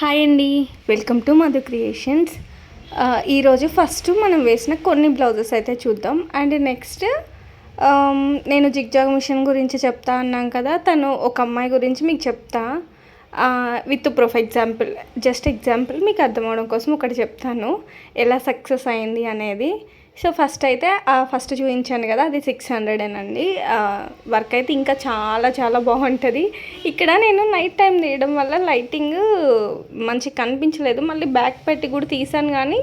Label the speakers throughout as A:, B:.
A: Hi అండి. Welcome to Madhu creations ఈరోజు first మనం వేసిన కొన్ని బ్లౌజెస్ అయితే చూద్దాం. అండ్ నెక్స్ట్ నేను జిగ్జాగ్ మిషన్ గురించి చెప్తా అన్నాం కదా తను ఒక అమ్మాయి గురించి మీకు చెప్తా. With proof example just example మీకు అర్థం అవడం కోసం ఒకటి చెప్తాను. ఎలా సక్సెస్ అయింది అనేది. సో ఫస్ట్ అయితే ఫస్ట్ చూపించాను కదా అది సిక్స్ హండ్రెడ్ అండి వర్క్ అయితే ఇంకా చాలా చాలా బాగుంటుంది. ఇక్కడ నేను నైట్ టైం తీయడం వల్ల లైటింగ్ మంచిగా కనిపించలేదు. మళ్ళీ బ్యాక్ పెట్టి కూడా తీసాను కానీ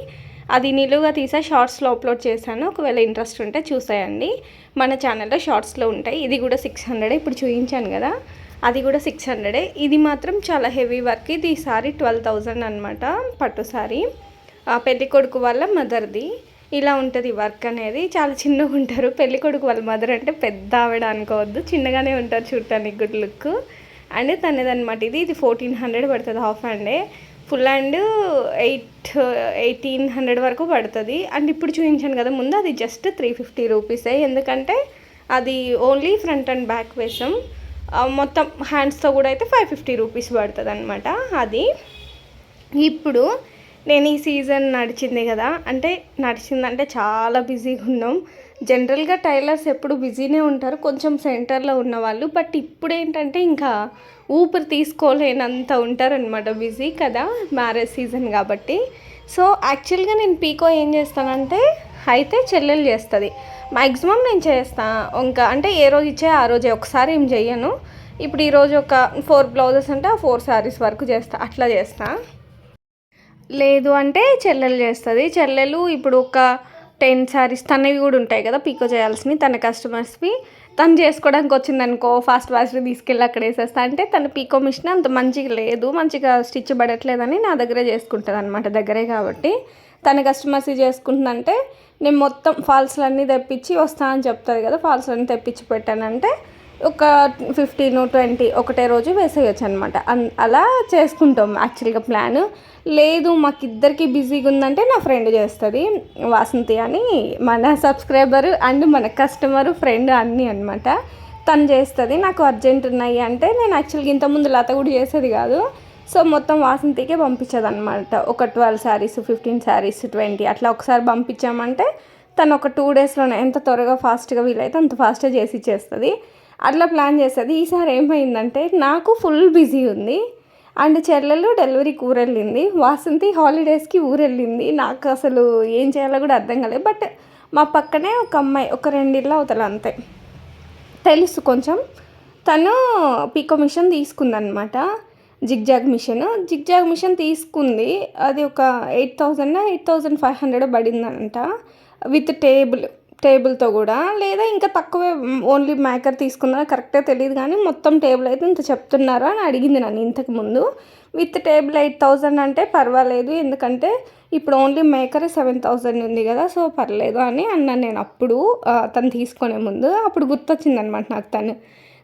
A: అది నిలువుగా తీసా షార్ట్స్లో అప్లోడ్ చేశాను. ఒకవేళ ఇంట్రెస్ట్ ఉంటే చూసేయండి. మన ఛానల్లో షార్ట్స్లో ఉంటాయి. ఇది కూడా సిక్స్ హండ్రెడ్ ఇప్పుడు చూపించాను కదా. అది కూడా సిక్స్ హండ్రెడే ఇది మాత్రం చాలా హెవీ వర్క్ ఇది ఈ సారీ ట్వెల్వ్ థౌజండ్ అనమాట పట్టు సారీ. పెళ్ళి కొడుకు వాళ్ళ మదర్ది ఇలా ఉంటుంది వర్క్ అనేది. చాలా చిన్నగా ఉంటారు. పెళ్ళి కొడుకు వాళ్ళ మదర్ అంటే పెద్ద ఆవిడ అనుకోవద్దు. చిన్నగానే ఉంటారు చూడటానికి గుడ్ లుక్. అండ్ తనదనమాట ఇది. ఇది ఫోర్టీన్ హండ్రెడ్ పడుతుంది half హ్యాండే full hand eight eighteen hundred వరకు పడుతుంది. అండ్ ఇప్పుడు చూపించాను కదా ముందు అది జస్ట్ త్రీ ఫిఫ్టీ రూపీసే ఎందుకంటే అది ఓన్లీ ఫ్రంట్ అండ్ బ్యాక్ వేసాం. మొత్తం హ్యాండ్స్తో కూడా అయితే ఫైవ్ ఫిఫ్టీ రూపీస్ పడుతుంది అనమాట అది. ఇప్పుడు నేను ఈ సీజన్ నడిచింది కదా అంటే నడిచిందంటే చాలా బిజీగా ఉన్నాం. జనరల్గా టైలర్స్ ఎప్పుడు బిజీనే ఉంటారు కొంచెం సెంటర్లో ఉన్నవాళ్ళు. బట్ ఇప్పుడు ఏంటంటే ఇంకా ఊపిరి తీసుకోలేనంత ఉంటారనమాట బిజీ కదా మ్యారేజ్ సీజన్ కాబట్టి. సో యాక్చువల్గా నేను పీకో ఏం చేస్తానంటే అయితే చెల్లెలు చేస్తుంది. మ్యాక్సిమం నేను చేస్తాను ఇంకా అంటే ఏ రోజు ఇచ్చే ఆ రోజే ఒకసారి ఏం చెయ్యను. ఇప్పుడు ఈరోజు ఒక ఫోర్ బ్లౌజెస్ అంటే ఆ ఫోర్ శారీస్ వరకు చేస్తా అట్లా చేస్తాను లేదు అంటే చెల్లెలు చేస్తుంది. చెల్లెలు ఇప్పుడు ఒక టెన్ శారీస్ తనవి కూడా ఉంటాయి కదా పీకో చేయాల్సినవి తన కస్టమర్స్వి. తను చేసుకోవడానికి వచ్చిందనుకో ఫాస్ట్ ఫాస్ట్గా తీసుకెళ్ళి అక్కడ వేసేస్తా. అంటే తన పీకో మిషన్ అంత మంచిగా లేదు మంచిగా స్టిచ్ పడట్లేదని నా దగ్గరే చేసుకుంటుంది అనమాట దగ్గరే కాబట్టి. తన కస్టమర్స్ చేసుకుంటుందంటే నేను మొత్తం ఫాల్స్లన్నీ తెప్పించి వస్తా అని చెప్తుంది కదా ఫాల్స్ అన్నీ తెప్పించి పెట్టానంటే ఒక ఫిఫ్టీన్ ట్వంటీ ఒకటే రోజు వేసేయచ్చు అనమాట అలా చేసుకుంటాం యాక్చువల్గా ప్లాన్. లేదు మాకిద్దరికి బిజీగా ఉందంటే నా ఫ్రెండ్ చేస్తుంది వాసంతి అని. మన సబ్స్క్రైబర్ అండ్ మన కస్టమర్ ఫ్రెండ్ అన్నీ అనమాట తను చేస్తుంది నాకు అర్జెంట్ ఉన్నాయి అంటే నేను యాక్చువల్గా ఇంతకుముందు లత కూడా చేసేది కాదు. సో మొత్తం వాసంతికే పంపించదు అనమాట ఒక twelve saris fifteen saris twenty అట్లా ఒకసారి పంపించామంటే తను ఒక టూ డేస్లోనే ఎంత త్వరగా ఫాస్ట్గా వీలైతే అంత ఫాస్ట్గా చేసి ఇచ్చేస్తుంది. అట్లా ప్లాన్ చేస్తుంది ఈసారి ఏమైందంటే నాకు ఫుల్ బిజీ ఉంది. అండ్ చెల్లెలు డెలివరీకి ఊరెళ్ళింది వాసంతి హాలిడేస్కి ఊరెళ్ళింది. నాకు అసలు ఏం చేయాలో కూడా అర్థం కాలేదు. బట్ మా పక్కనే ఒక అమ్మాయి ఒక రెండిళ్ళు అవతల అంతే. తెలుసు కొంచెం. తను పీకో మిషన్ తీసుకుందనమాట జిగ్జాగ్ మిషన్. జిగ్జాగ్ మిషన్ తీసుకుంది. అది ఒక eight thousand eight thousand five hundred పడిందంట. With table. టేబుల్తో కూడా లేదా ఇంకా తక్కువే ఓన్లీ మేకర్ తీసుకుందా కరెక్టే తెలియదు కానీ మొత్తం టేబుల్ అయితే ఇంత చెప్తున్నారు అని అడిగింది నన్ను ఇంతకు ముందు. విత్ టేబుల్ ఎయిట్ థౌజండ్ అంటే పర్వాలేదు ఎందుకంటే ఇప్పుడు ఓన్లీ మేకరే సెవెన్ థౌజండ్ ఉంది కదా సో పర్లేదు అని అన్నాను నేను అప్పుడు తను తీసుకునే ముందు. అప్పుడు గుర్తొచ్చింది అనమాట నాకు తను.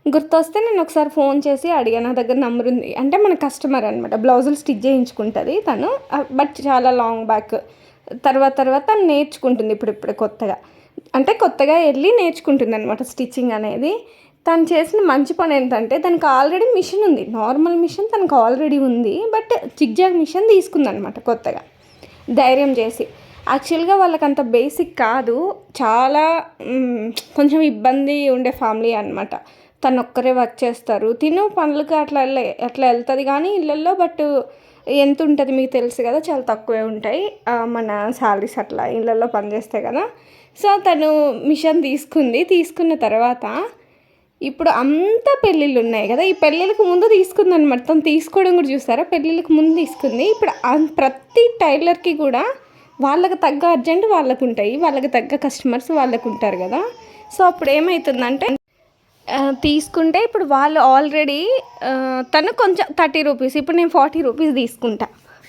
A: గుర్తొస్తే నేను ఒకసారి ఫోన్ చేసి అడిగాను నా దగ్గర నెంబర్ ఉంది. అంటే మన కస్టమర్ అనమాట బ్లౌజులు స్టిచ్ చేయించుకుంటుంది తను. బట్ చాలా లాంగ్ బ్యాక్. తర్వాత తర్వాత నేర్చుకుంటుంది ఇప్పుడు ఇప్పుడు కొత్తగా. అంటే కొత్తగా వెళ్ళి నేర్చుకుంటుంది అనమాట స్టిచ్చింగ్ అనేది. తను చేసిన మంచి పని ఏంటంటే తనకు ఆల్రెడీ మిషన్ ఉంది. నార్మల్ మిషన్ తనకు ఆల్రెడీ ఉంది. బట్ జిగ్జాగ్ మిషన్ తీసుకుందనమాట కొత్తగా. ధైర్యం చేసి. యాక్చువల్గా వాళ్ళకి అంత బేసిక్ కాదు. చాలా కొంచెం ఇబ్బంది ఉండే ఫ్యామిలీ అనమాట తను ఒక్కరే వర్క్ చేస్తారు. తిను పనులకి అట్లా వెళ్ళే అట్లా వెళ్తుంది కానీ ఇళ్ళల్లో బట్ ఎంత ఉంటుంది మీకు తెలుసు కదా చాలా తక్కువే ఉంటాయి. మన శాలరీస్ అట్లా ఇళ్ళల్లో పనిచేస్తే కదా. సో తను మిషన్ తీసుకుంది. తీసుకున్న తర్వాత ఇప్పుడు అంత పెళ్ళిళ్ళు ఉన్నాయి కదా. ఈ పెళ్ళిళ్ళకి ముందు తీసుకుంది అనమాట తను తీసుకోవడం కూడా చూస్తారా పెళ్ళిళ్ళకి ముందు తీసుకుంది. ఇప్పుడు ప్రతి టైలర్కి కూడా వాళ్ళకి తగ్గ అర్జెంట్ వాళ్ళకు ఉంటాయి వాళ్ళకి తగ్గ కస్టమర్స్ వాళ్ళకు ఉంటారు కదా. సో అప్పుడు ఏమవుతుందంటే తీసుకుంటే ఇప్పుడు వాళ్ళు ఆల్రెడీ తను కొంచెం థర్టీ రూపీస్ ఇప్పుడు నేను ఫార్టీ రూపీస్ తీసుకుంటా.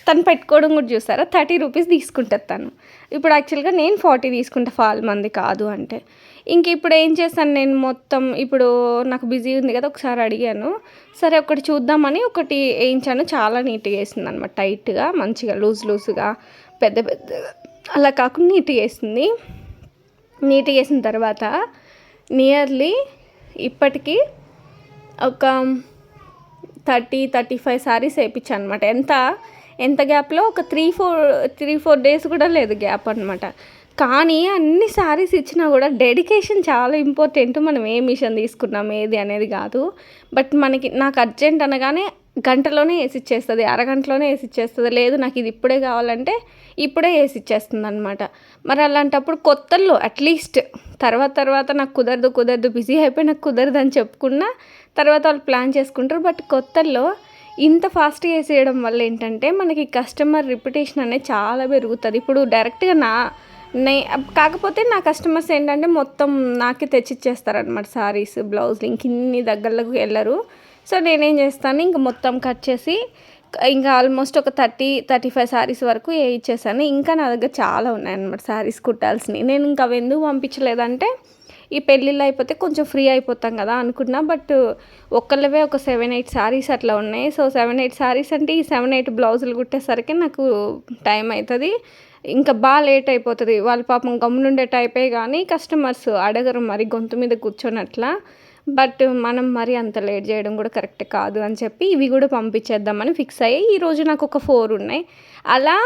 A: తను పెట్టుకోవడం కూడా చూసారా? థర్టీ రూపీస్ తీసుకుంటుంది తను. ఇప్పుడు యాక్చువల్గా నేను ఫార్టీ తీసుకుంటా ఫాల్ మంది కాదు అంటే. ఇంక ఇప్పుడు ఏం చేస్తాను నేను మొత్తం? ఇప్పుడు నాకు బిజీ ఉంది కదా ఒకసారి అడిగాను. సరే ఒకటి చూద్దామని ఒకటి వేయించాను. చాలా నీట్గా వేసింది అనమాట టైట్గా మంచిగా లూజ్ లూజ్గా పెద్ద పెద్దగా. అలా కాకుండా నీట్గా వేసింది. నీట్గా వేసిన తర్వాత నియర్లీ ఇప్పటికీ ఒక థర్టీ థర్టీ ఫైవ్ శారీస్ వేయించాను అనమాట ఎంత? ఎంత గ్యాప్లో? ఒక three four three four days కూడా లేదు గ్యాప్ అనమాట కానీ అన్ని శారీస్ ఇచ్చినా కూడా డెడికేషన్ చాలా ఇంపార్టెంట్. మనం ఏ మిషన్ తీసుకున్నాం ఏది అనేది కాదు. బట్ మనకి నాకు అర్జెంట్ అనగానే గంటలోనే వేసి ఇచ్చేస్తుంది అరగంటలోనే వేసి ఇచ్చేస్తుంది. లేదు నాకు ఇది ఇప్పుడే కావాలంటే ఇప్పుడే వేసి ఇచ్చేస్తుంది అనమాట మరి అలాంటప్పుడు కొత్తల్లో అట్లీస్ట్ తర్వాత తర్వాత నాకు కుదరదు కుదరదు బిజీ అయిపోయి నాకు కుదరదు అని చెప్పుకున్నా తర్వాత వాళ్ళు ప్లాన్ చేసుకుంటారు. బట్ కొత్తల్లో ఇంత ఫాస్ట్గా వేసేయడం వల్ల ఏంటంటే మనకి కస్టమర్ రిపిటేషన్ అనేది చాలా పెరుగుతుంది. ఇప్పుడు డైరెక్ట్గా నా నే కాకపోతే నా కస్టమర్స్ ఏంటంటే మొత్తం నాకే తెచ్చిచ్చేస్తారనమాట సారీస్ బ్లౌజులు ఇంక ఇన్ని దగ్గరలకు వెళ్ళరు. సో నేనేం చేస్తాను ఇంక మొత్తం కట్ చేసి ఇంకా ఆల్మోస్ట్ ఒక థర్టీ థర్టీ ఫైవ్ శారీస్ వరకు ఏ ఇచ్చేసాను. ఇంకా నా దగ్గర చాలా ఉన్నాయన్నమాట శారీస్ కుట్టాల్సినవి. నేను ఇంకా అవి ఎందుకు పంపించలేదంటే ఈ పెళ్ళిళ్ళు అయిపోతే కొంచెం ఫ్రీ అయిపోతాం కదా అనుకున్నా బట్ ఒక్కళ్ళవే ఒక సెవెన్ ఎయిట్ శారీస్ అట్లా ఉన్నాయి. సో సెవెన్ ఎయిట్ శారీస్ అంటే ఈ సెవెన్ ఎయిట్ బ్లౌజులు కుట్టేసరికి నాకు టైం అవుతుంది ఇంకా బాగా లేట్ అయిపోతుంది. వాళ్ళ పాపం గమ్మునుండే టైపే కానీ కస్టమర్స్ అడగరు మరి గొంతు మీద కూర్చొనట్లా. బట్ మనం మరి అంత లేట్ చేయడం కూడా కరెక్ట్ కాదు అని చెప్పి ఇవి కూడా పంపించేద్దామని ఫిక్స్ అయ్యి ఈరోజు నాకు ఒక ఫోర్ ఉన్నాయి. అలా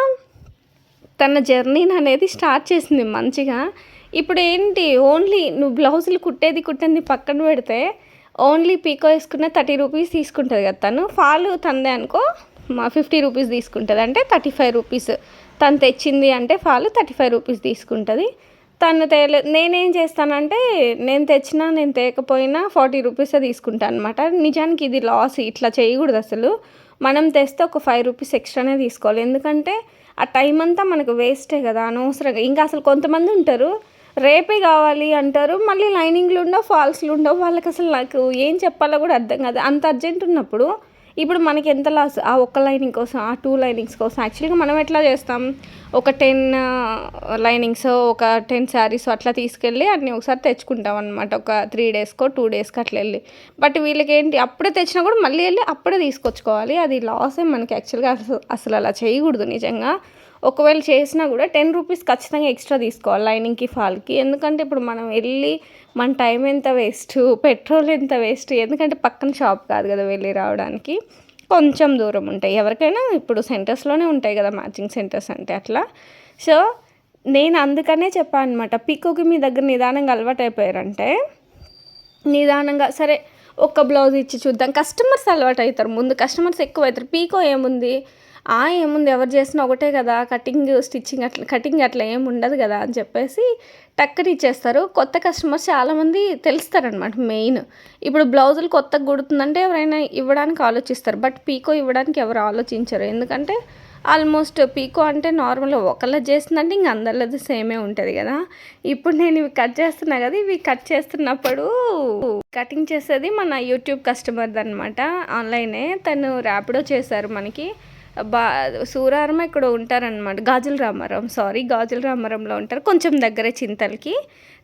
A: తన జర్నీని అనేది స్టార్ట్ చేసింది మంచిగా. ఇప్పుడు ఏంటి ఓన్లీ నువ్వు బ్లౌజులు కుట్టేది కుట్టింది పక్కన పెడితే ఓన్లీ పీకో వేసుకున్న థర్టీ రూపీస్ తీసుకుంటుంది కదా తను. ఫాలు తందే అనుకో మా ఫిఫ్టీ రూపీస్ తీసుకుంటుంది. అంటే థర్టీ ఫైవ్ రూపీస్. తను తెచ్చింది అంటే ఫాలు థర్టీ ఫైవ్ రూపీస్ తీసుకుంటుంది. తను తేలే నేనేం చేస్తానంటే నేను తెచ్చినా నేను తేకపోయినా ఫార్టీ రూపీసే తీసుకుంటాను అనమాట నిజానికి ఇది లాస్ ఇట్లా చేయకూడదు అసలు. మనం తెస్తే ఒక ఫైవ్ రూపీస్ ఎక్స్ట్రానే తీసుకోవాలి. ఎందుకంటే ఆ టైం అంతా మనకు వేస్టే కదా అనవసరంగా. ఇంకా అసలు కొంతమంది ఉంటారు రేపే కావాలి అంటారు. మళ్ళీ లైనింగ్లు ఉండవు ఫాల్స్లు ఉండవు. వాళ్ళకి అసలు నాకు ఏం చెప్పాలో కూడా అర్థం కాదు. అంత అర్జెంట్ ఉన్నప్పుడు ఇప్పుడు మనకి ఎంత లాస్ ఆ ఒక్క లైనింగ్ కోసం ఆ టూ లైనింగ్స్ కోసం. యాక్చువల్గా మనం ఎట్లా చేస్తాం? ఒక టెన్ లైనింగ్స్ ఒక టెన్ శారీస్ అట్లా తీసుకెళ్ళి అన్నీ ఒకసారి తెచ్చుకుంటాం అనమాట ఒక త్రీ డేస్కో టూ డేస్కి అట్లా వెళ్ళి. బట్ వీళ్ళకి ఏంటి? అప్పుడే తెచ్చినా కూడా మళ్ళీ వెళ్ళి అప్పుడే తీసుకొచ్చుకోవాలి. అది లాసే మనకి యాక్చువల్గా అసలు అసలు అలా చేయకూడదు నిజంగా. ఒకవేళ చేసినా కూడా టెన్ రూపీస్ ఖచ్చితంగా ఎక్స్ట్రా తీసుకోవాలి లైనింగ్కి ఫాల్కి. ఎందుకంటే ఇప్పుడు మనం వెళ్ళి మన టైం ఎంత వేస్ట్ పెట్రోల్ ఎంత వేస్ట్ ఎందుకంటే పక్కన షాప్ కాదు కదా వెళ్ళి రావడానికి. కొంచెం దూరం ఉంటాయి. ఎవరికైనా ఇప్పుడు సెంటర్స్లోనే ఉంటాయి కదా మ్యాచింగ్ సెంటర్స్ అంటే అట్లా. సో నేను అందుకనే చెప్పాను అనమాట పీకోకి మీ దగ్గర నిదానంగా అలవాటు అయిపోయారంటే నిదానంగా సరే ఒక్క బ్లౌజ్ ఇచ్చి చూద్దాం. కస్టమర్స్ అలవాటు అవుతారు. ముందు కస్టమర్స్ ఎక్కువ అవుతారు. పీకో ఏముంది? ఆ ఏముంది ఎవరు చేసినా ఒకటే కదా కటింగ్ స్టిచ్చింగ్ అట్లా కటింగ్ అట్లా ఏమి ఉండదు కదా అని చెప్పేసి టక్కని ఇచ్చేస్తారు. కొత్త కస్టమర్స్ చాలామంది తెలుస్తారనమాట మెయిన్. ఇప్పుడు బ్లౌజులు కొత్తగా కుడుతుందంటే ఎవరైనా ఇవ్వడానికి ఆలోచిస్తారు. బట్ పీకో ఇవ్వడానికి ఎవరు ఆలోచించరు. ఎందుకంటే ఆల్మోస్ట్ పీకో అంటే నార్మల్గా ఒకళ్ళ చేస్తుందంటే ఇంక అందరిది సేమే ఉంటుంది కదా. ఇప్పుడు నేను ఇవి కట్ చేస్తున్నా కదా ఇవి కట్ చేస్తున్నప్పుడు కటింగ్ చేసేది మన యూట్యూబ్ కస్టమర్ది అనమాట ఆన్లైనే తను ర్యాపిడో చేశారు మనకి. బా సూరారం ఇక్కడ ఉంటారనమాట గాజుల రామారం సారీ గాజుల రామారంలో ఉంటారు. కొంచెం దగ్గరే చింతలకి.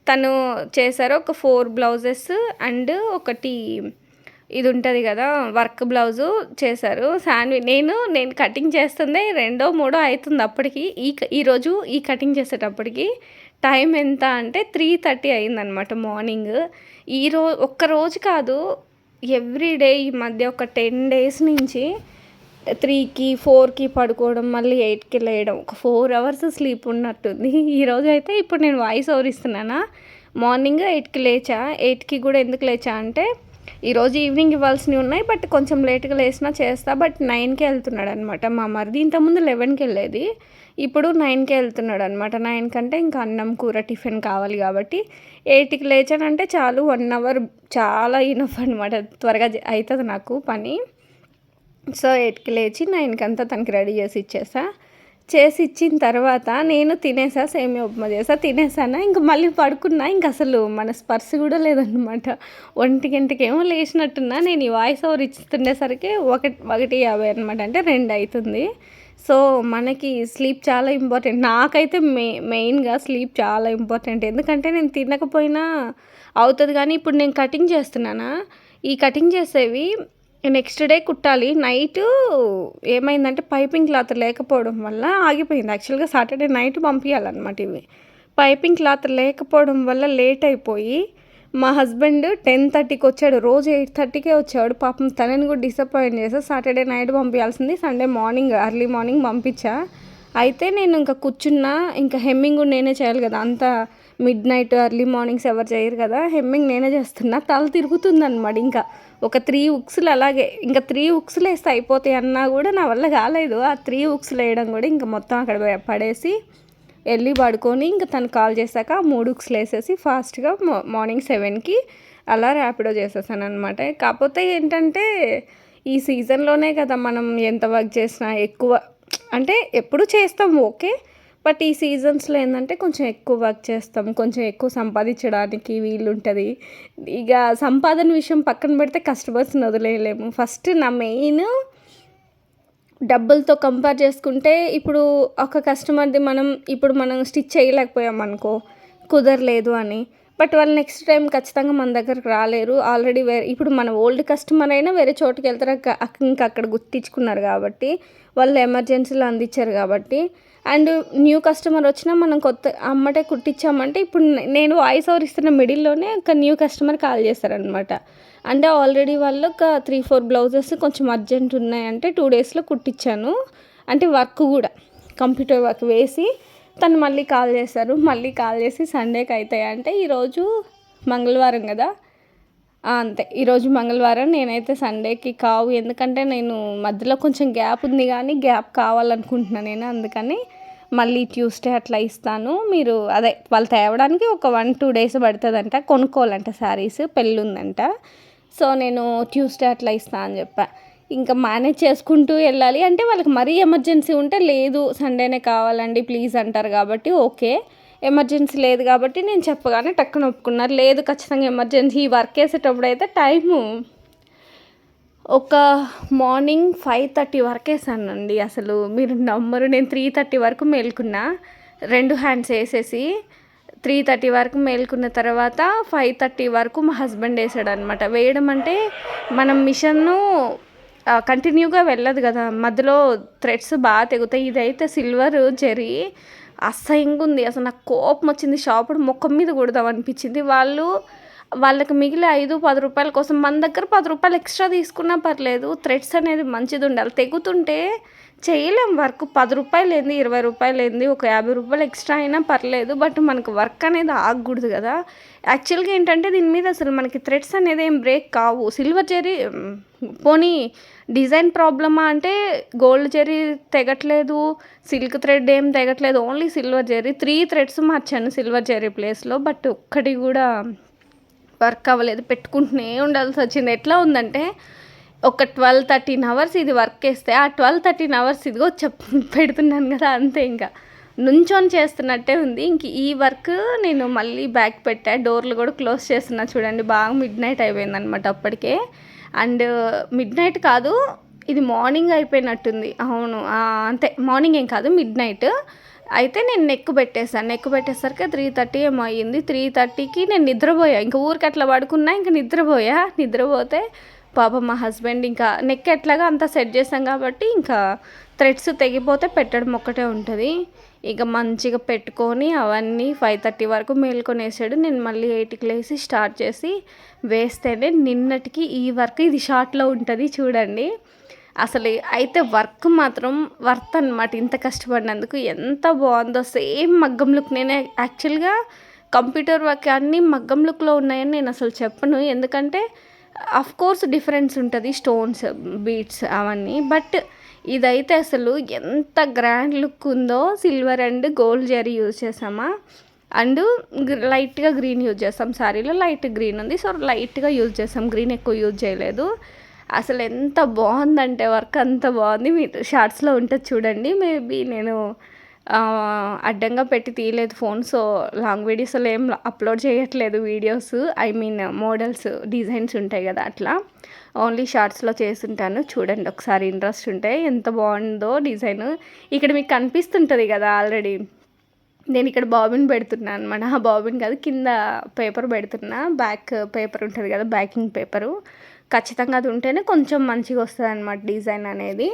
A: తను చేశారు ఒక ఫోర్ బ్లౌజెస్ అండ్ ఒకటి ఇది ఉంటుంది కదా వర్క్ బ్లౌజు చేశారు. శాండ్వి నేను నేను కటింగ్ చేస్తుంది రెండో మూడో అవుతుంది అప్పటికి. ఈ ఈరోజు ఈ కటింగ్ చేసేటప్పటికి టైం ఎంత అంటే త్రీ థర్టీ అయిందనమాట మార్నింగ్ ఈరో ఒక్క రోజు కాదు ఎవ్రీడే ఈ మధ్య ఒక టెన్ డేస్ నుంచి త్రీకి ఫోర్కి పడుకోవడం మళ్ళీ ఎయిట్కి లేయడం. ఒక ఫోర్ అవర్స్ స్లీప్ ఉన్నట్టుంది. ఈరోజు అయితే ఇప్పుడు నేను వాయిస్ ఓవర్ ఇస్తున్నానా? మార్నింగ్ ఎయిట్కి లేచా. ఎయిట్కి కూడా ఎందుకు లేచా అంటే ఈరోజు ఈవినింగ్ ఇవ్వాల్సినవి ఉన్నాయి బట్ కొంచెం లేట్గా లేచినా చేస్తా. బట్ నైన్కి వెళ్తున్నాడు అనమాట మా మరిది. ఇంతకుముందు లెవెన్కి వెళ్ళేది. ఇప్పుడు నైన్కి వెళ్తున్నాడు అనమాట నైన్ కంటే ఇంకా అన్నం కూర టిఫిన్ కావాలి కాబట్టి ఎయిట్కి లేచానంటే చాలు వన్ అవర్ చాలా ఇనఫ్ అనమాట. త్వరగా అవుతుంది నాకు పని. సో ఎయిట్కి లేచి నైన్కి అంతా తనకి రెడీ చేసి ఇచ్చేసా. చేసి ఇచ్చిన తర్వాత నేను తినేసా సేమియా ఉప్మా చేసా తినేసానా ఇంక మళ్ళీ పడుకున్నా ఇంక అసలు మన స్పర్శ కూడా లేదనమాట ఒంటి లేచినట్టున్నా నేను ఈ వాయిస్ ఓవర్ ఇస్తుండేసరికి ఒకటి ఒకటి యాభై అనమాట అంటే రెండు అవుతుంది సో మనకి స్లీప్ చాలా ఇంపార్టెంట్ నాకైతే మె మెయిన్గా స్లీప్ చాలా ఇంపార్టెంట్ ఎందుకంటే నేను తినకపోయినా అవుతుంది కానీ ఇప్పుడు నేను కటింగ్ చేస్తున్నానా. ఈ కటింగ్ చేసేవి నెక్స్ట్ డే కుట్టాలి. నైట్ ఏమైందంటే పైపింగ్ క్లాత్ లేకపోవడం వల్ల ఆగిపోయింది. యాక్చువల్గా సాటర్డే నైట్ పంపించాలన్నమాట ఇవి. పైపింగ్ క్లాత్ లేకపోవడం వల్ల లేట్ అయిపోయి మా హస్బెండ్ టెన్ థర్టీకి వచ్చాడు. రోజు ఎయిట్ థర్టీకే వచ్చాడు. పాపం తనని కూడా డిసప్పాయింట్ చేసా సాటర్డే నైట్ పంపించాల్సింది సండే మార్నింగ్ ఎర్లీ మార్నింగ్ పంపించా. అయితే నేను ఇంకా కూర్చున్నా. ఇంకా హెమ్మింగ్ కూడా నేనే చేయాలి కదా. అంత మిడ్ నైట్ ఎర్లీ మార్నింగ్స్ ఎవరు చేయరు కదా. హెమ్మింగ్ నేనే చేస్తున్నా. తల తిరుగుతుంది అనమాట ఇంకా. ఒక త్రీ ఉక్స్లు అలాగే. ఇంకా త్రీ ఉక్స్లు వేస్తే అయిపోతాయి అన్నా కూడా నా వల్ల కాలేదు. ఆ త్రీ ఉక్స్లు వేయడం కూడా ఇంకా మొత్తం అక్కడ పడేసి వెళ్ళి పడుకొని ఇంకా తను కాల్ చేశాక మూడు వేసేసి ఫాస్ట్గా మార్నింగ్ సెవెన్కి అలా ర్యాపిడో చేసేసాను అనమాట కాకపోతే ఏంటంటే ఈ సీజన్లోనే కదా మనం ఎంత వర్క్ చేసినా ఎక్కువ అంటే ఎప్పుడు చేస్తాం ఓకే. బట్ ఈ సీజన్స్లో ఏంటంటే కొంచెం ఎక్కువ వర్క్ చేస్తాం కొంచెం ఎక్కువ సంపాదించడానికి వీలుంటుంది. ఇక సంపాదన విషయం పక్కన పెడితే కస్టమర్స్ని వదిలేయలేము. ఫస్ట్ నా మెయిన్ డబ్బులతో కంపేర్ చేసుకుంటే ఇప్పుడు ఒక కస్టమర్ది మనం ఇప్పుడు మనం స్టిచ్ చేయలేకపోయాం అనుకో కుదరలేదు అని. బట్ వాళ్ళు నెక్స్ట్ టైం ఖచ్చితంగా మన దగ్గరకు రాలేరు. ఆల్రెడీ వేరే ఇప్పుడు మన ఓల్డ్ కస్టమర్ అయినా వేరే చోటుకి వెళ్తారు ఇంకా అక్కడ గుర్తించుకున్నారు కాబట్టి వాళ్ళు ఎమర్జెన్సీలో అందించారు కాబట్టి అండ్ న్యూ కస్టమర్ వచ్చినా మనం కొత్త అమ్మటే కుట్టించామంటే ఇప్పుడు నేను వాయిస్ ఓవర్ ఇస్తున్న మిడిల్లోనే ఒక న్యూ కస్టమర్ కాల్ చేస్తారనమాట అంటే ఆల్రెడీ వాళ్ళు ఒక త్రీ ఫోర్ బ్లౌజెస్ కొంచెం అర్జెంట్ ఉన్నాయంటే టూ డేస్లో కుట్టించాను. అంటే వర్క్ కూడా కంప్యూటర్ వర్క్ వేసి తను మళ్ళీ కాల్ చేస్తారు. మళ్ళీ కాల్ చేసి సండేకి అవుతాయి అంటే ఈరోజు మంగళవారం కదా. అంతే. ఈరోజు మంగళవారం నేనైతే సండేకి కావు. ఎందుకంటే నేను మధ్యలో కొంచెం గ్యాప్ ఉంది కానీ గ్యాప్ కావాలనుకుంటున్నాను నేను అందుకని మళ్ళీ ట్యూస్డే అట్లా ఇస్తాను. మీరు అదే వాళ్ళు తేవడానికి ఒక వన్ టూ డేస్ పడుతుందంట. కొనుక్కోవాలంట శారీస్. పెళ్ళి ఉందంట సో నేను ట్యూస్డే అట్లా ఇస్తాను అని చెప్పా. ఇంకా మేనేజ్ చేసుకుంటూ వెళ్ళాలి. అంటే వాళ్ళకి మరీ ఎమర్జెన్సీ ఉంటే లేదు సండేనే కావాలండి ప్లీజ్ అంటారు కాబట్టి ఓకే. ఎమర్జెన్సీ లేదు కాబట్టి నేను చెప్పగానే టక్కున ఒప్పుకున్నారు. లేదు ఖచ్చితంగా ఎమర్జెన్సీ. ఈ వర్క్ వేసేటప్పుడు అయితే టైము ఒక మార్నింగ్ ఫైవ్ థర్టీ వరకు వేసానండి అసలు మీరు నమ్మరు నేను త్రీ థర్టీ వరకు మేల్కున్నా. రెండు హ్యాండ్స్ వేసేసి త్రీ థర్టీ వరకు మేల్కున్న తర్వాత ఫైవ్ థర్టీ వరకు మా హస్బెండ్ వేసాడు అనమాట వేయడం అంటే మనం మిషన్ను కంటిన్యూగా వెళ్ళదు కదా. మధ్యలో థ్రెడ్స్ బాగా తెగుతాయి. ఇదైతే సిల్వర్ జెరీ. అసహ్యంగా ఉంది. అసలు నాకు కోపం వచ్చింది. షాపుడు ముఖం మీద కొడదాం అనిపించింది. వాళ్ళు వాళ్ళకి మిగిలిన ఐదు పది రూపాయల కోసం మన దగ్గర పది రూపాయలు ఎక్స్ట్రా తీసుకున్నా పర్లేదు. థ్రెడ్స్ అనేది మంచిది ఉండాలి. తెగుతుంటే చేయలేం వర్క్. పది రూపాయలు ఏంది ఇరవై రూపాయలు ఏంది ఒక యాభై రూపాయలు ఎక్స్ట్రా అయినా పర్లేదు. బట్ మనకు వర్క్ అనేది ఆగకూడదు కదా. యాక్చువల్గా ఏంటంటే దీని మీద అసలు మనకి థ్రెడ్స్ అనేది ఏం బ్రేక్ కావు. సిల్వర్ జెరీ పోనీ డిజైన్ ప్రాబ్లమా అంటే గోల్డ్ జెరీ తెగట్లేదు సిల్క్ థ్రెడ్ ఏం తెగట్లేదు. Only silver zari three threads మార్చాను సిల్వర్ జెరీ ప్లేస్లో బట్ ఒక్కటి కూడా వర్క్ అవ్వలేదు పెట్టుకుంటూనే ఉండాల్సి వచ్చింది. ఎట్లా ఉందంటే ఒక ట్వెల్వ్ థర్టీన్ అవర్స్ ఇది వర్క్ చేస్తే ఆ ట్వెల్వ్ థర్టీన్ అవర్స్ ఇదిగో చెప్ పెడుతున్నాను కదా అంతే ఇంకా. నుంచొని చేస్తున్నట్టే ఉంది. ఇంక ఈ వర్క్ నేను మళ్ళీ బ్యాక్ పెట్టా. డోర్లు కూడా క్లోజ్ చేస్తున్నా చూడండి బాగా మిడ్ నైట్ అయిపోయింది అనమాట అప్పటికే. అండ్ మిడ్ నైట్ కాదు ఇది మార్నింగ్ అయిపోయినట్టుంది. అవును అంతే. మార్నింగ్ ఏం కాదు మిడ్ నైట్ అయితే నేను నెక్కు పెట్టేశాను. నెక్కు పెట్టేసరికి త్రీ థర్టీ ఏమో అయ్యింది. త్రీ థర్టీకి నేను నిద్రపోయా. ఇంకా ఊరికి అట్లా పడుకున్నా ఇంకా నిద్రపోయా. నిద్రపోతే పాప మా హస్బెండ్ ఇంకా నెక్ ఎట్లాగా అంతా సెట్ చేసాం కాబట్టి ఇంకా థ్రెడ్స్ తెగిపోతే పెట్టడం ఒక్కటే ఉంటుంది. ఇక మంచిగా పెట్టుకొని అవన్నీ ఫైవ్ థర్టీ వరకు మేల్కొని వేసాడు నేను మళ్ళీ ఎయిట్కి లేసి స్టార్ట్ చేసి వేస్తేనే నిన్నటికి ఈ వర్క్ ఇది షార్ట్లో ఉంటుంది చూడండి. అసలు అయితే వర్క్ మాత్రం వర్త్ అనమాట ఇంత కష్టపడినందుకు ఎంత బాగుందో. సేమ్ మగ్గం లుక్ నేనే యాక్చువల్గా కంప్యూటర్ వర్క్ అన్నీ మగ్గం లుక్లో ఉన్నాయని నేను అసలు చెప్పను. ఎందుకంటే అఫ్ కోర్స్ డిఫరెన్స్ ఉంటుంది స్టోన్స్ బీట్స్ అవన్నీ. బట్ ఇదైతే అసలు ఎంత గ్రాండ్ లుక్ ఉందో silver and gold zari use చేసామా. అండ్ లైట్గా గ్రీన్ యూజ్ చేస్తాం శారీలో లైట్ గ్రీన్ ఉంది. సో లైట్గా యూజ్ చేస్తాం గ్రీన్ ఎక్కువ యూజ్ చేయలేదు. అసలు ఎంత బాగుందంటే వర్క్ అంత బాగుంది. మీరు షార్ట్స్లో ఉంటుంది చూడండి. మేబీ నేను అడ్డంగా పెట్టి తీయలేదు ఫోన్. సో లాంగ్ వీడియోస్లో ఏం అప్లోడ్ చేయట్లేదు videos. I mean models designs ఉంటాయి కదా అట్లా. ఓన్లీ షార్ట్స్లో చేస్తుంటాను. చూడండి ఒకసారి ఇంట్రెస్ట్ ఉంటే ఎంత బాగుందో డిజైన్. ఇక్కడ మీకు కనిపిస్తుంటుంది కదా ఆల్రెడీ. నేను ఇక్కడ బాబిన్ పెడుతున్నాను అనమాట ఆ బాబిన్ కాదు కింద పేపర్ పెడుతున్నా. బ్యాక్ పేపర్ ఉంటుంది కదా బ్యాకింగ్ పేపరు. ఖచ్చితంగా అది ఉంటేనే కొంచెం మంచిగా వస్తుంది అనమాట డిజైన్ అనేది.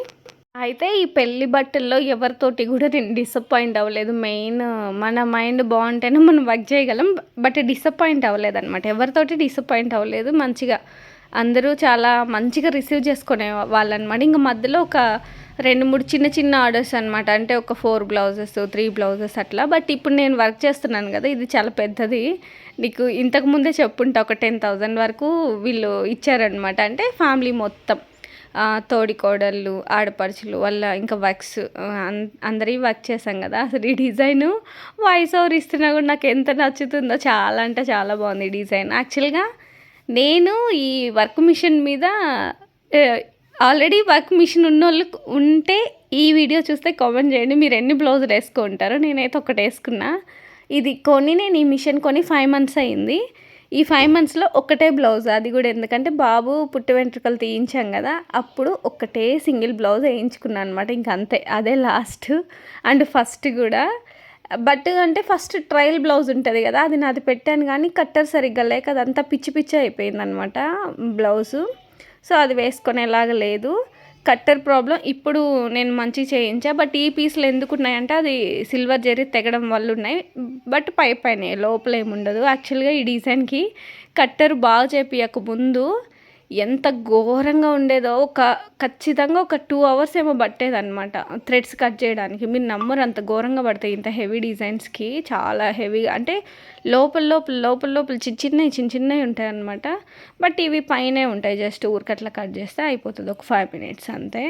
A: అయితే ఈ పెళ్ళి బట్టల్లో ఎవరితోటి కూడా నేను డిసప్పాయింట్ అవ్వలేదు. మెయిన్ మన మైండ్ బాగుంటేనే మనం వర్క్ చేయగలం బట్ డిసప్పాయింట్ అవ్వలేదు అనమాట ఎవరితోటి డిసప్పాయింట్ అవ్వలేదు మంచిగా అందరూ చాలా మంచిగా రిసీవ్ చేసుకునే వాళ్ళనమాట. ఇంకా మధ్యలో ఒక రెండు మూడు చిన్న చిన్న ఆర్డర్స్ అనమాట. అంటే ఒక ఫోర్ బ్లౌజెస్ త్రీ బ్లౌజెస్ అట్లా. బట్ ఇప్పుడు నేను వర్క్ చేస్తున్నాను కదా ఇది చాలా పెద్దది. నీకు ఇంతకుముందే చెప్పుంటా ఒక టెన్ థౌజండ్ వరకు వీళ్ళు ఇచ్చారనమాట. అంటే ఫ్యామిలీ మొత్తం. తోడికోడళ్ళు ఆడపడుచులు వాళ్ళ ఇంకా వర్క్స్ అందరి వర్క్ చేసాం కదా. అసలు ఈ డిజైన్ వాయిస్ ఓవర్ ఇస్తున్నా కూడా నాకు ఎంత నచ్చుతుందో చాలా అంటే చాలా బాగుంది ఈ డిజైన్. యాక్చువల్గా నేను ఈ వర్క్ మిషన్ మీద ఆల్రెడీ వర్క్ మిషన్ ఉన్న వాళ్ళు ఉంటే ఈ వీడియో చూస్తే కామెంట్ చేయండి. మీరు ఎన్ని బ్లౌజులు వేసుకుంటారో నేనైతే ఒకటి వేసుకున్నా. ఇది కొని నేను ఈ మిషన్ కొని ఫైవ్ మంత్స్ అయింది. ఈ ఫైవ్ మంత్స్లో ఒకటే బ్లౌజ్ అది కూడా ఎందుకంటే బాబు పుట్టి వెంట్రుకలు తీయించాం కదా అప్పుడు ఒకటే సింగిల్ బ్లౌజ్ వేయించుకున్నాను అనమాట ఇంక అంతే అదే లాస్ట్ అండ్ ఫస్ట్ కూడా బట్ అంటే ఫస్ట్ ట్రయల్ బ్లౌజ్ ఉంటుంది కదా అది నాది పెట్టాను కానీ కట్టర్ సరిగ్గా లేక అదంతా పిచ్చి పిచ్చి అయిపోయింది అనమాట బ్లౌజు. సో అది వేసుకునేలాగా లేదు. కట్టర్ ప్రాబ్లం ఇప్పుడు నేను మంచి చేయించా బట్ ఈ పీసులు ఎందుకు ఉన్నాయంటే అది సిల్వర్ జరీ తెగడం వల్ల ఉన్నాయి. బట్ పై పైన లోపల ఏముండదు. యాక్చువల్గా ఈ డిజైన్కి కట్టర్ బాగా చేపియక ముందు ఎంత ఘోరంగా ఉండేదో ఒక ఖచ్చితంగా ఒక టూ అవర్స్ ఏమో పట్టేదనమాట థ్రెడ్స్ కట్ చేయడానికి. మీరు నమ్మరు అంత ఘోరంగా పడతాయి ఇంత హెవీ డిజైన్స్కి చాలా హెవీగా అంటే లోపల లోపల లోపల లోపల చిన్న చిన్నవి చిన్న చిన్నవి ఉంటాయి అనమాట బట్ ఇవి పైనే ఉంటాయి. జస్ట్ ఊరికట్లా కట్ చేస్తే అయిపోతుంది. ఒక ఫైవ్ మినిట్స్ అంతే.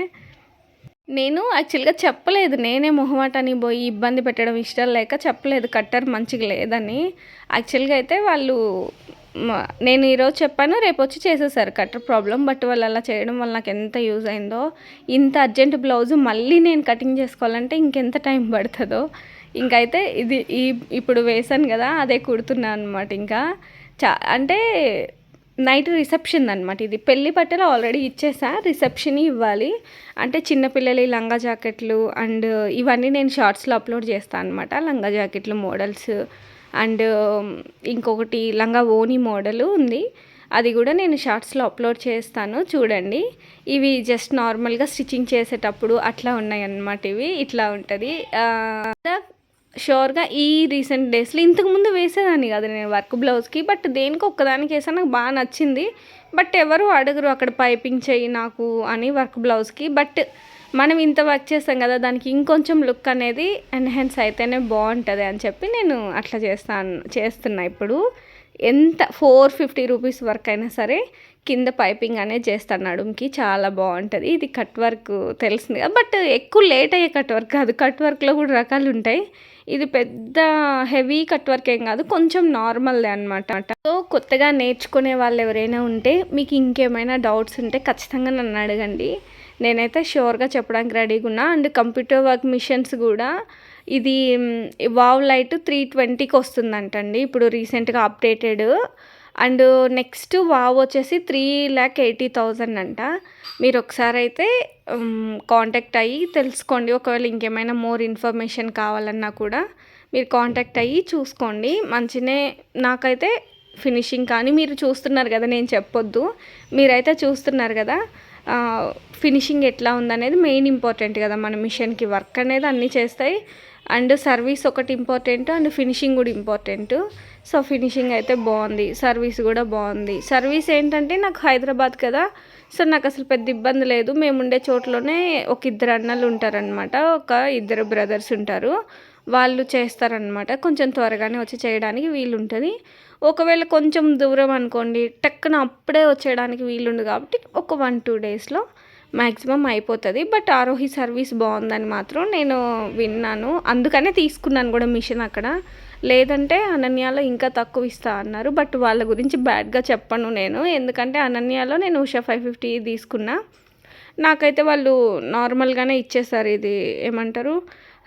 A: నేను యాక్చువల్గా చెప్పలేదు. నేనే మొహమాటానికి పోయి ఇబ్బంది పెట్టడం ఇష్టం లేక చెప్పలేదు. కట్టర్ మంచిగా లేదని. యాక్చువల్గా అయితే వాళ్ళు నేను ఈరోజు చెప్పాను రేపు వచ్చి చేసేసారు. కట్టర్ ప్రాబ్లం బట్ వాళ్ళు అలా చేయడం వల్ల నాకు ఎంత యూజ్ అయిందో ఇంత అర్జెంట్ బ్లౌజ్ మళ్ళీ నేను కటింగ్ చేసుకోవాలంటే ఇంకెంత టైం పడుతుందో. ఇంకైతే ఇది ఈ ఇప్పుడు వేసాను కదా అదే కుడుతున్నాను అనమాట ఇంకా. చా అంటే నైట్ రిసెప్షన్ అనమాట ఇది. పెళ్ళి బట్టలు ఆల్రెడీ ఇచ్చేసా రిసెప్షన్ ఇవ్వాలి. అంటే చిన్నపిల్లలు లంగా జాకెట్లు అండ్ ఇవన్నీ నేను షార్ట్స్లో అప్లోడ్ చేస్తాను అనమాట లంగా జాకెట్లు మోడల్స్ అండ్ ఇంకొకటి లంగా ఓని మోడల్ ఉంది. అది కూడా నేను షార్ట్స్లో అప్లోడ్ చేస్తాను చూడండి. ఇవి జస్ట్ నార్మల్గా స్టిచ్చింగ్ చేసేటప్పుడు అట్లా ఉన్నాయి అన్నమాట ఇవి ఇట్లా ఉంటుంది. షూర్గా ఈ రీసెంట్ డేస్లో ఇంతకుముందు వేసేదాన్ని కాదు నేను వర్క్ బ్లౌజ్కి బట్ దేనికి ఒక్కదానికి వేసా నాకు బాగా నచ్చింది. బట్ ఎవరు అడగరు అక్కడ పైపింగ్ చేయి నాకు అని వర్క్ బ్లౌజ్కి బట్ మనం ఇంత వర్క్ చేస్తాం కదా దానికి ఇంకొంచెం లుక్ అనేది ఎన్హాన్స్ అయితేనే బాగుంటుంది అని చెప్పి నేను అట్లా చేస్తాను చేస్తున్నా. ఇప్పుడు ఎంత ఫోర్ ఫిఫ్టీ రూపీస్ వర్క్ అయినా సరే కింద పైపింగ్ అనేది చేస్తాను నడుముకి చాలా బాగుంటుంది. ఇది కట్ వర్క్ తెలిసింది బట్ ఎక్కువ లేట్ అయ్యే కట్ వర్క్ కాదు. కట్ వర్క్లో కూడా రకాలు ఉంటాయి. ఇది పెద్ద హెవీ కట్ వర్క్ ఏం కాదు కొంచెం నార్మల్దే అనమాట సో కొత్తగా నేర్చుకునే వాళ్ళు ఎవరైనా ఉంటే మీకు ఇంకేమైనా డౌట్స్ ఉంటే ఖచ్చితంగా నన్ను అడగండి. నేనైతే షూర్గా చెప్పడానికి రెడీగా ఉన్నా. అండ్ కంప్యూటర్ వర్క్ మిషన్స్ కూడా ఇది వావ్ లైట్ త్రీ ట్వంటీకి వస్తుందంటండి. ఇప్పుడు రీసెంట్గా అప్డేటెడ్ అండ్ నెక్స్ట్ వావ్ వచ్చేసి త్రీ ల్యాక్ ఎయిటీ థౌజండ్ అంట. మీరు ఒకసారి అయితే కాంటాక్ట్ అయ్యి తెలుసుకోండి. ఒకవేళ ఇంకేమైనా మోర్ ఇన్ఫర్మేషన్ కావాలన్నా కూడా మీరు కాంటాక్ట్ అయ్యి చూసుకోండి. మంచినే నాకైతే ఫినిషింగ్ కానీ మీరు చూస్తున్నారు కదా నేను చెప్పొద్దు. మీరైతే చూస్తున్నారు కదా ఫినిషింగ్ ఎట్లా ఉందనేది మెయిన్ ఇంపార్టెంట్ కదా. మన మిషన్కి వర్క్ అనేది అన్నీ చేస్తాయి. అండ్ సర్వీస్ ఒకటి ఇంపార్టెంట్ అండ్ ఫినిషింగ్ కూడా ఇంపార్టెంట్. సో ఫినిషింగ్ అయితే బాగుంది. సర్వీస్ కూడా బాగుంది. సర్వీస్ ఏంటంటే నాకు హైదరాబాద్ కదా. సో నాకు అసలు పెద్ద ఇబ్బంది లేదు. మేము ఉండే చోట్లోనే ఒక ఇద్దరు అన్నలు ఉంటారనమాట ఒక ఇద్దరు బ్రదర్స్ ఉంటారు. వాళ్ళు చేస్తారనమాట కొంచెం త్వరగానే వచ్చి చేయడానికి వీలు ఉంటుంది. ఒకవేళ కొంచెం దూరం అనుకోండి టక్కున అప్పుడే వచ్చేయడానికి వీలుండు కాబట్టి ఒక వన్ టూ డేస్లో మ్యాక్సిమం అయిపోతుంది బట్ ఆరోహి సర్వీస్ బాగుందని మాత్రం నేను విన్నాను. అందుకనే తీసుకున్నాను కూడా మిషన్ అక్కడ. లేదంటే అనన్యాలో ఇంకా తక్కువ ఇస్తా అన్నారు బట్ వాళ్ళ గురించి బ్యాడ్గా చెప్పను నేను. ఎందుకంటే అనన్యాలో నేను ఉషా ఫైవ్ ఫిఫ్టీ తీసుకున్నా. నాకైతే వాళ్ళు నార్మల్గానే ఇచ్చేసారు ఇది ఏమంటారు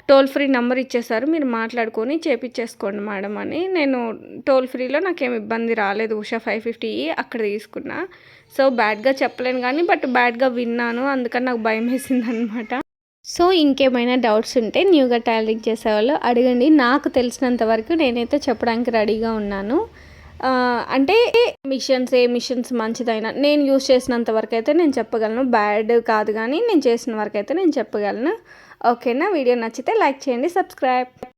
A: టోల్ ఫ్రీ నెంబర్ ఇచ్చేసారు. మీరు మాట్లాడుకొని చేపించేసుకోండి మేడం అని. నేను టోల్ ఫ్రీలో నాకేం ఇబ్బంది రాలేదు ఉషా ఫైవ్ ఫిఫ్టీ అక్కడ తీసుకున్నా. సో బ్యాడ్గా చెప్పలేను కానీ బట్ బ్యాడ్గా విన్నాను. అందుకని నాకు భయం వేసింది అనమాట సో ఇంకేమైనా డౌట్స్ ఉంటే న్యూగా టైలరింగ్ చేసేవాళ్ళు అడగండి. నాకు తెలిసినంత వరకు నేనైతే చెప్పడానికి రెడీగా ఉన్నాను. అంటే మిషన్స్ ఏ మిషన్స్ మంచిదైనా నేను యూజ్ చేసినంత వరకు అయితే నేను చెప్పగలను. బ్యాడ్ కాదు కానీ నేను చేసిన వరకు అయితే నేను చెప్పగలను. ఓకేనా? వీడియో నచ్చితే లైక్ చేయండి సబ్స్క్రైబ్.